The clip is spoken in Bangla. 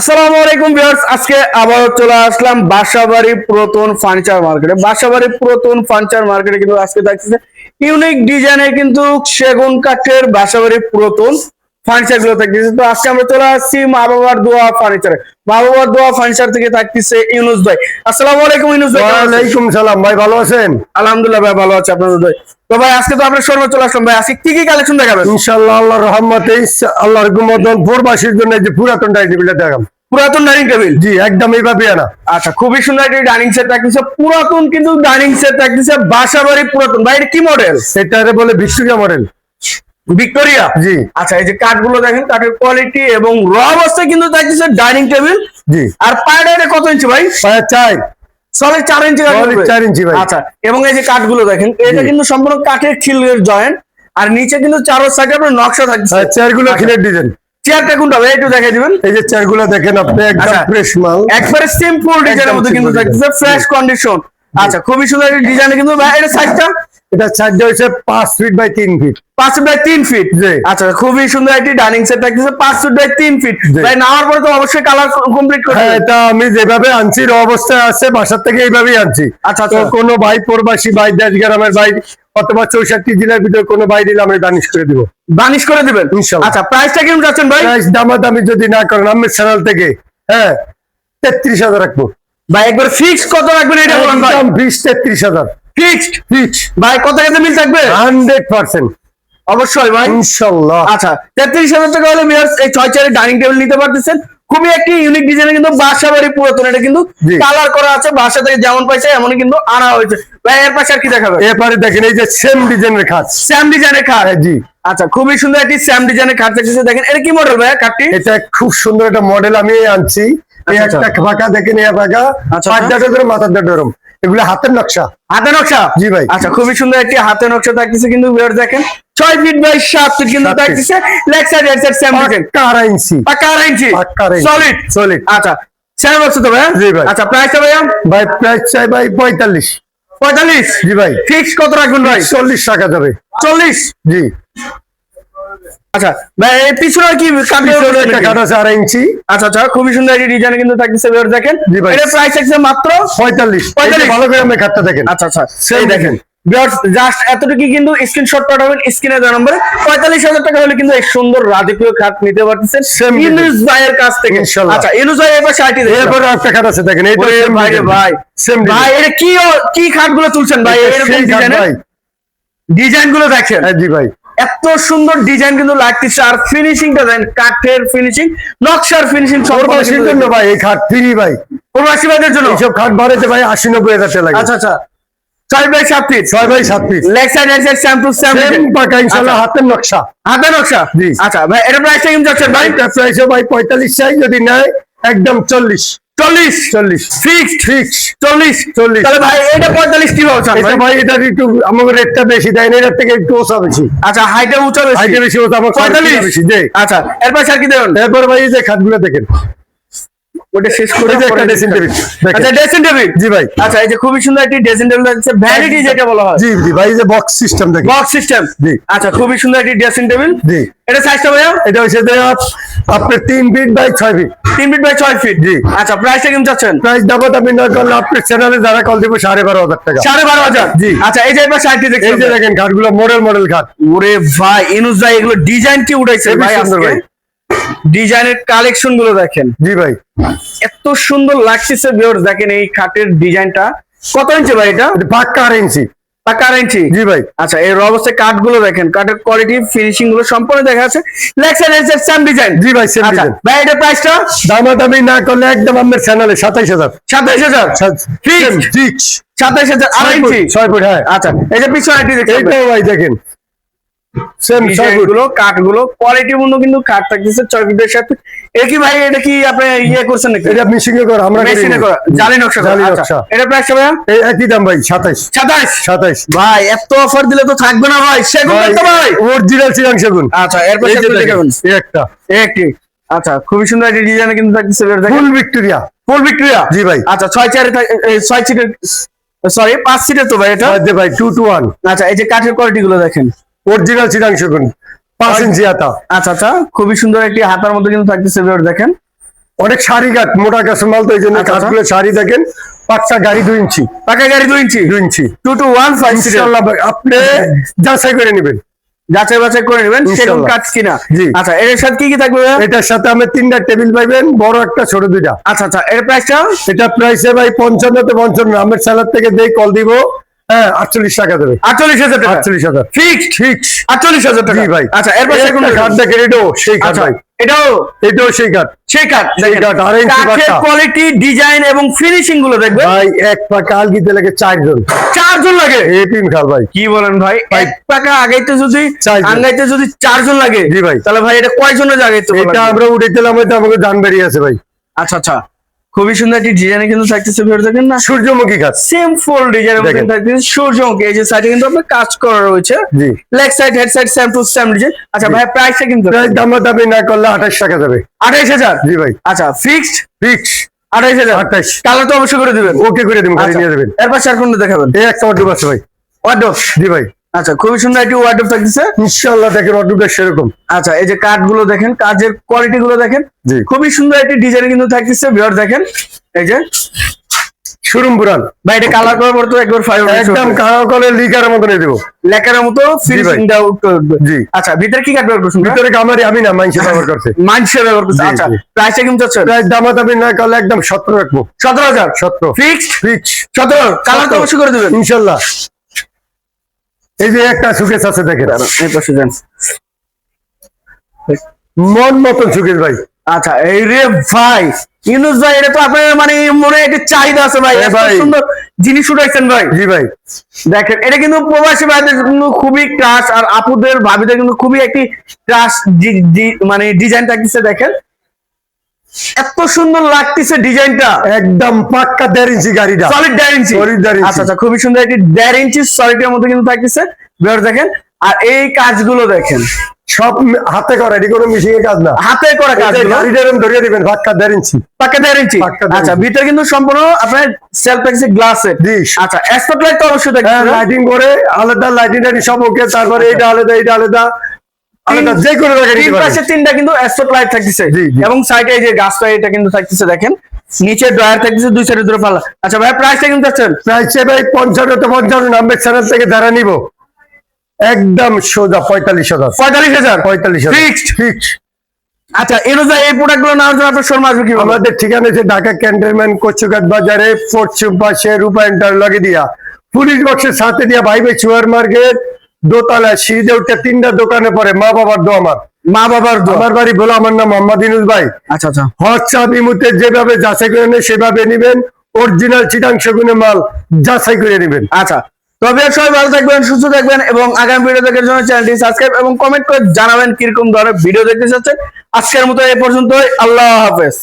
আসসালামু আলাইকুম ভিউয়ার্স, আজকে আবার চলে আসলাম বাসাবাড়ি পুরাতন ফার্নিচার মার্কেটে বাসাবাড়ি পুরাতন ফার্নিচার মার্কেটে কিন্তু আজকে দেখতেছে ইউনিক ডিজাইনের কিন্তু সেগুন কাঠের বাসাবাড়ি পুরাতন ফার্নিচারগুলো থাকতেছে। তো আজকে আমরা চলে আসছি মা বাবার দোয়া ফার্নিচারে মা বাবার দোয়া ফার্নিচার থেকে থাকতেছে ইউনুস ভাই। আসসালামু আলাইকুম ইউনুস ভাই? ওয়ালাইকুম সালাম ভাই ভালো আছেন? আলহামদুলিল্লাহ ভাই ভালো আছে আপনাদের ভাই তো ভাই আজকে তো আমরা শর্মা চলে আসলাম ভাই। আজকে কি কি কালেকশন দেখাবেন? ইনশাআল্লাহ আল্লাহর রহমতে আল্লাহর গুমদন প্রবাসীর জন্য যে পুরাতন ডাইনিংটা দেখাম পুরাতন ডাইনিং টেবিল জি একদম এইভাবে আনা। আচ্ছা খুবই সুন্দর একটি ডাইনিং সেট থাকতেছে। পুরাতন কিন্তু ডাইনিং সেট থাকতেছে। বাসাবাড়ি পুরাতন। ভাই এটা কি মডেল এটারে বলে ভিক্টোরিয়া মডেল ভিক্টোরিয়া? জি। আচ্ছা এই যে কাঠগুলো দেখেন কাঠের কোয়ালিটি এবং র অবস্থায় কিন্তু থাকতেছে ডাইনিং টেবিল জি। আর এটা কত ইঞ্চি ভাই? চাই সলিড চার ইঞ্চি। চার ইঞ্চি ভাই। আচ্ছা এবং এই যে কাঠগুলো দেখেন এটা কিন্তু সম্পূর্ণ কাঠের খিলের জয়েন্ট আর নিচে কিন্তু চারো সাইডে আপনার নকশা থাকছে। চেয়ারগুলো আচ্ছা। খিলের ডিজাইন চেয়ারটা কোনটা ভাই? একটু দেখাই দিবেন। এই যে চেয়ারগুলো দেখেন আপনি একদম আচ্ছা। ফ্রেশ মাল। একবারে সিম্পল ডিজাইনের মধ্যে কিন্তু ফ্রেশ কন্ডিশন আচ্ছা খুবই সুন্দর ডিজাইন কিন্তু ভাই এটা সাইজটা এটা সাইজটা হচ্ছে পাঁচ ফিট বাই তিন ফিট পাঁচ ফিট বাই তিন ফিট। আচ্ছা খুবই সুন্দর একটি ডাইনিং সেট থাকতেছে পাঁচ ফিট বাই তিন ফিট। ভাই নেওয়ার পরে তো অবশ্যই কালার কমপ্লিট করতে হ্যাঁ এটা আমি যেভাবে আনছি অবস্থায় আছে বাসার থেকে এইভাবেই আনছি। আচ্ছা, তো আচ্ছা। কোনো ভাই প্রবাসী ভাই দেশ গ্রামের ভাই অথবা চৌষট্টি জেলার ভিতরে কোনো ভাই দিলে আমি দানিশ করে দিব। বানিশ করে দিবেন। আচ্ছা প্রাইসটা কেমন যাচ্ছেন ভাই? প্রাইস দামাদামি যদি না করেন আমের চ্যানেল থেকে হ্যাঁ তেত্রিশ হাজার রাখব। ভাই একবার ফিক্স কত রাখবেন এটা বলেন ভাই? বিশ তেত্রিশ হাজার। ফিক্সড ফিক্স ভাই কত মিল থাকবে? হান্ড্রেড পার্সেন্ট অবশ্যই ভাই। ইনশাল্লাহ। আচ্ছা তেত্রিশ হাজার টাকা হলে এই ছয় চারের ডাইনিং টেবিল নিতে পারতেছেন। খুবই একটি ইউনিক ডিজাইনের কিন্তু বাসা বাড়ি পুরাতন। এটা কিন্তু কালার করা আছে বাসা থেকে যেমন পাইছে এমনই কিন্তু আনা হয়েছে। ভাই এর পাশে আর কি দেখাবে? এরপরে দেখেন এই যে সেম ডিজাইনের খাট। স্যাম ডিজাইনের খাট? জি। আচ্ছা খুবই সুন্দর একটি স্যাম ডিজাইনের খাট দেখতেছে। দেখেন এটা কি মডেল ভাই কাঠটি এটা খুব সুন্দর একটা মডেল আমি আনছি। এই আচ্ছা, একটা ফাঁকা দেখেন এই ফাঁকা। আচ্ছা, পাঁচ আচ্ছা। দাঁড়ো করে মাথার দাঁড়ো এগুলো হাতের নকশা। হাতে নকশা? জি ভাই। আচ্ছা খুবই সুন্দর একটি হাতে নকশা থাকতেছে কিন্তু দেখেন। ছয় ফিট বাই সাত ফিট কিন্তু থাকতেছে। Leg side right side same design পাক্কা ইঞ্চি। ইঞ্চি? সলিড আচ্ছা সেম হচ্ছে তো ভাই জি ভাই। আচ্ছা প্রাইসটা ভাইয়া? ভাই প্রাইস চাই ভাই পঁয়তাল্লিশ। পঁয়তাল্লিশ? জি ভাই। ফিক্স কত রাখবেন ভাই? চল্লিশ টাকা যাবে। চল্লিশ? জি। আচ্ছা এই পিছনে কি কাঠের একটা কাঠ আছে আড়াই ইঞ্চি। আচ্ছা আচ্ছা খুবই সুন্দর একটি ডিজাইন কিন্তু থাকতেছে দেখেন। প্রাইস মাত্র পঁয়তাল্লিশ। 45 এই ভালো করে আমি খাটটা দেখেন। আচ্ছা আচ্ছা। দেখেন। জাস্ট এতটুকু কিন্তু স্ক্রিনশট পাঠাবেন স্ক্রিনে দেওয়া নম্বরে। পঁয়তাল্লিশ হাজার টাকা হলে কিন্তু এই সুন্দর রাজকীয় খাট নিতে পারতেছেন। ইনুস ভাইয়ের কাছ থেকে। ইনশাল্লাহ। আচ্ছা ইনুস ভাই এবার সাইটি এরপরে একটা খাট আছে দেখেন ভাই ভাই। ভাই এটা কি কি খাটগুলো তুলছেন ভাই? ডিজাইনগুলো দেখেন। হ্যাঁ জি ভাই। এত সুন্দর ডিজাইন কিন্তু লাগতেছে। আর ফিনিশিংটা দেন কাঠের ফিনিশিং নকশার ফিনিশিং প্রবাসীর জন্য ভাই এই খাট ফ্রি ভাই। প্রবাসী ভাইদের জন্য? এইসব খাট বাড়াতে ভাই আশি নব্বই হাজার টাকা লাগে। আচ্ছা আচ্ছা। ছয় বাই সাত ফিট ছয় বাই সাত লেগ সাইড পাকা আচ্ছা। হাতের নকশা। হাতে নকশা? আচ্ছা ভাই এটা প্রাইসটা কেমন যাচ্ছে ভাই? প্রাইস ভাই পঁয়তাল্লিশ চাই যদি নেয় একদম চল্লিশ। চল্লিশ। চল্লিশ। ফিক্স চল্লিশ চল্লিশ। তাহলে ভাই এটা পঁয়তাল্লিশ কি ভাবছেন এটা ভাই। এটা একটু আমাকে রেটটা বেশি দেয় এটার থেকে একটু বেশি। আচ্ছা হাইটে উঁচা বেশি। হাইটে বেশি ওটা আমার পঁয়তাল্লিশ। বেশি আচ্ছা এরপর স্যার কি দেবেন? এরপর ভাই এই যে খাতগুলো দেখেন। ওটা শেষ করে একটা হবে। দেখেন। আচ্ছা ড্রেসিং টেবিল জি ভাই। আচ্ছা এই যে খুবই সুন্দর একটি ড্রেসিং টেবিল আছে ভ্যানিটি যেটা বলা হয়। জি জি ভাই এই যে বক্স সিস্টেম দেখেন। বক্স সিস্টেম জি। আচ্ছা খুবই সুন্দর একটি ড্রেসিং টেবিল জি। এটা সাইজটা ভাইয়া? এটা হচ্ছে আপনার তিন ফিট বাই ছয় ফিট তিন ফিট বাই ছয় ফিট জি। আচ্ছা প্রাইসটা কেমন চাচ্ছেন? প্রাইস দাম দামি না করলে আপনার চ্যানেলে যারা কল দিব সাড়ে বারো হাজার টাকা। সাড়ে বারো হাজার? জি। আচ্ছা এই যে এবার সাইডটি এই যে দেখেন ঘাটগুলো মডেল মডেল ঘাট। ওরে ভাই ইনুস ভাই এগুলো ডিজাইন কি উঠাইছে ভাই সুন্দর ভাই। ডিজাইনের কালেকশনগুলো দেখেন। জি ভাই। এত সুন্দর ভিউয়ার্স দেখেন এই খাটের ডিজাইনটা। কত ইঞ্চি ভাই এটা? পাক্কা আড়াই ইঞ্চি। টাকা ইঞ্চি? জি ভাই। আচ্ছা এর অবস্থায় কাঠগুলো দেখেন কাঠের কোয়ালিটি ফিনিশিংগুলো সম্পূর্ণ দেখা আছে সেম ডিজাইন জি ভাই সেম আচ্ছা ডিজাইন ভাই এটা প্রাইসটা দামাদামি না করলে একদম চ্যানেলে? ফিক্স আড়াই ইঞ্চি? ফুট হ্যাঁ। আচ্ছা এই যে পিছনে একটি দেখতে এইটাও ভাই দেখেন। সেমগুলো কাঠগুলো কোয়ালিটি পূর্ণ কিন্তু কাঠ থাকতেছে ছয় ফিটের সাথে। এ কি ভাই এটা কি আপনি ইয়ে করছেন নাকি? এটা মিশিং এ করা আমরা মেশিনে করা জালি নকশা জালি আচ্ছা, নকশা। এটা প্রাইসটা ভাইয়া? এই একই দাম ভাই এত অফার দিলে তো থাকবে না ভাই। সেগুন ভাই অরিজিনাল চিরাং সেগুন। আচ্ছা এরপর এই এই একটি। আচ্ছা খুবই সুন্দর একটি ডিজাইন কিন্তু থাকতেছে ফুল ভিক্টোরিয়া ফুল ভিক্টোরিয়া জি ভাই। আচ্ছা সিটের সরি পাঁচ সিটের তো ভাই এটা? ভাই টু টু ওয়ান আচ্ছা এই যে কাঠের কোয়ালিটি গুলো দেখেন। অরিজিনাল চিরাং সেগুন পাঁচ ইঞ্চি হাতা। আচ্ছা আচ্ছা খুবই সুন্দর একটি হাতার মধ্যে কিন্তু থাকতেছে দেখেন। অনেক সারি কাঠ মোটা গাছের মাল তো এই জন্য আচ্ছা, আচ্ছা। কাঠগুলো সারি দেখেন পাঁচটা গাড়ি দুই ইঞ্চি। পাকা গাড়ি দুই ইঞ্চি? দুই inch. Two two one five আপনি যাচাই করে নেবেন। যাচাই বাছাই করে নেবেন ইনশাল্লাহ। কাঠ কিনা। জি। আচ্ছা এর সাথে কি কি থাকবে এটার সাথে আমি তিনটা টেবিল পাইবেন বড় একটা ছোট দুইটা। আচ্ছা আচ্ছা এর প্রাইসটা এটা প্রাইসে ভাই পঞ্চান্ন তো পঞ্চান্ন আমের স্যালার থেকে দেই কল দিব হ্যাঁ আটচল্লিশ টাকা দেবে। আটচল্লিশ হাজার টাকা। আটচল্লিশ হাজার। ফিক্স আটচল্লিশ হাজার টাকা। ভাই। আচ্ছা এর পাশে কাঠ দেখেন এটাও সেই কাঠ আচ্ছা ভাই। এটাও এটাও সেই কাঠ সেই কাঠ সেই কাঠ, আড়াই কাঠের কোয়ালিটি ডিজাইন এবং ফিনিশিংগুলো দেখবেন। ভাই এক পা কাল লাগে চারজন। চারজন লাগে। এই তিন খাল ভাই। কি বলেন ভাই? এক টাকা আগাইতে যদি। আঙ্গাইতে যদি চারজন লাগে জি ভাই। তাহলে ভাই এটা কয়জনের বলেন? এটা আমরা উঠেছিলাম হয়তো আমাকে দান বেরিয়ে আছে ভাই। আচ্ছা আচ্ছা। খুবই সুন্দর একটি ডিজাইন কিন্তু থাকতেছে ভিডিও দেখেন না? সূর্যমুখী গাছ। সেম ফুল ডিজাইন দেখেন। থাকতেছে সূর্যমুখী। এই যে সাইডে কিন্তু আপনার কাজ করা রয়েছে। জি। Leg side head side same to same design আচ্ছা ভাই প্রাইসটা কিন্তু দামা দামি না করলে আঠাশ টাকা যাবে। আঠাইশ হাজার? জি ভাই। আচ্ছা ফিক্সড ফিক্স আঠাইশ হাজার? আঠাশ। কালার তো অবশ্যই করে দিবেন। ওকে করে দেবেন গাড়ি আচ্ছা, নিয়ে দেবেন এর পাশে আর কোনটা দেখাবেন। এই একটা অর্ডার আছে ভাই। ওয়ার্ডরোব জি ভাই। আচ্ছা খুবই সুন্দর একটি ওয়ার্ডরোব থাকতেছে। ইনশাল্লাহ দেখেন অর্ডারটা সেরকম। আচ্ছা এই যে কাঠগুলো দেখেন কাজের কোয়ালিটি গুলো দেখেন জি। খুবই সুন্দর একটি ডিজাইন কিন্তু থাকতেছে ভিউয়ার দেখেন এই যে। শোরুম পুরান ভাই এটা কালার করার পর তো একবার ফাইভ একদম কাহা কলে লিকারের মতন দিয়ে দেবো। লেখার মতো উঠবে জি। আচ্ছা ভিতরে কি কাঠ ব্যবহার করছেন ভিতরে কামারি আমি না মাইনসে ব্যবহার করছে। মানসে ব্যবহার করছেন জি, আচ্ছা প্রাইসটা কিন্তু দামা দামি না করলে একদম সতেরো রাখব। সতেরো হাজার? সতেরো। ফিক্সড ফিক্স সতেরো কালার তো অবশ্যই করে দেবেন। ইনশাল্লাহ এই যে একটা সুকেশ আছে দেখেন। এই পাশে যান। মন মতন সুকেশ ভাই। আচ্ছা এই রে ভাই ইউনুস ভাই এটা তো আপনার মানে মনে হয় একটা চাহিদা আছে ভাই। হ্যাঁ ভাই। সুন্দর জিনিস উঠাইছেন ভাই। জি ভাই। দেখেন এটা কিন্তু প্রবাসী ভাইদের জন্য খুবই ক্রাশ আর আপুদের ভাবিদের কিন্তু খুবই একটি ক্রাশ মানে ডিজাইন থাকতেছে দেখেন। এত সুন্দর লাগতেছে ডিজাইনটা। একদম পাক্কা দেড় ইঞ্চি গাড়িটা। সলিড দেড় ইঞ্চি। আচ্ছা আচ্ছা খুবই সুন্দর একটি দেড় ইঞ্চি সলিডের মধ্যে কিন্তু থাকতেছে। বের দেখেন আর এই কাজগুলো দেখেন। সব হাতে করা এটি কোনো মিশিং কাজ না। হাতে করা কাজগুলো। গাড়িটা এরকম ধরিয়ে দিবেন পাক্কা দেড় ইঞ্চি। পাকা দেড় ইঞ্চি। আচ্ছা। ভিতরে কিন্তু সম্পূর্ণ আপনার সেলফ প্যাকেজ গ্লাসের জি। আচ্ছা এক্সপোর্ট লাইট তো অবশ্যই দেখতে হ্যাঁ লাইটিং করে আলাদা লাইটিং সব ওকে তারপরে আলাদা এটা আলাদা আলাদা। যে কোনো তিন নিতে পারবেন। পাশে তিনটা কিন্তু এক্সপোর্ট লাইট থাকতেছে। জি, জি। এবং সাইডে এই যে গাছটা এটা কিন্তু থাকতেছে দেখেন। নিচে ড্রয়ার থাকতেছে দুই সাইডে দুটো পাল্লা। আচ্ছা ভাই প্রাইসটা কিন্তু আছেন প্রাইসে ভাই পঞ্চান্ন তো পঞ্চান্ন নাম্বার চ্যানেল থেকে যারা নিব। একদম সোজা পঁয়তাল্লিশ হাজার। পঁয়তাল্লিশ হাজার? পঁয়তাল্লিশ আচ্ছা এই প্রোডাক্টগুলো নেওয়ার জন্য আপনার শোরুম আসবে কি আমাদের ঠিকানা হচ্ছে ঢাকা ক্যান্টনমেন্ট কচুঘাট বাজারে পশ্চিম পাশে রূপায়ণটার লগে দিয়া। পুলিশ বক্সের সাথে দিয়া ভাই ভাই সুপার মার্কেট। দোতলা সিঁড়িতে উঠে তিনটা দোকানে পরে মা বাবার দো আমার। মা বাবার। আমার বাড়ি বলো আমার নাম মোহাম্মদ ইনুস ভাই। আচ্ছা আচ্ছা। হোয়াটসঅ্যাপ ইমুতে যেভাবে যাচাই করে নেন সেভাবে নিবেন। অরিজিনাল চিটাংশ গুণে মাল যাচাই করে নেবেন। আচ্ছা। তবে সবাই ভালো থাকবেন সুস্থ থাকবেন এবং আগামী ভিডিও দেখার জন্য চ্যানেলটি সাবস্ক্রাইব এবং কমেন্ট করে জানাবেন কীরকম ধরনের ভিডিও দেখতে চাচ্ছেন। আজকের মতো এই পর্যন্তই। আল্লাহ হাফেজ।